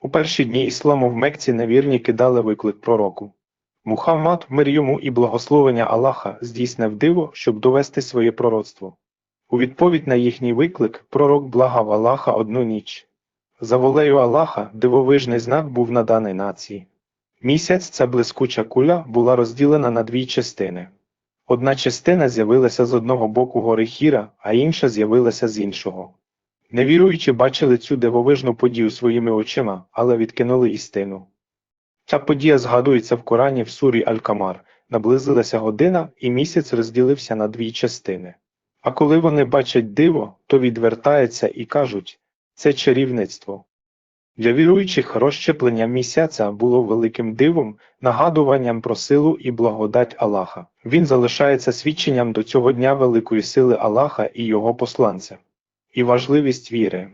У перші дні ісламу в Мекці невірні дали виклик пророку. Мухаммад, мир йому і благословення Аллаха, здійснив диво, щоб довести своє пророцтво. У відповідь на їхній виклик пророк благав Аллаха одну ніч. За волею Аллаха дивовижний знак був наданий нації. Місяць, ця блискуча куля, була розділена на дві частини. Одна частина з'явилася з одного боку гори Хіра, а інша з'явилася з іншого. Невіруючі бачили цю дивовижну подію своїми очима, але відкинули істину. Ця подія згадується в Корані в сурі Аль-Камар. Наблизилася година, і місяць розділився на дві частини. А коли вони бачать диво, то відвертаються і кажуть це чарівництво. Для віруючих розщеплення місяця було великим дивом, нагадуванням про силу і благодать Аллаха. Він залишається свідченням до цього дня великої сили Аллаха і його посланця. І важливість віри.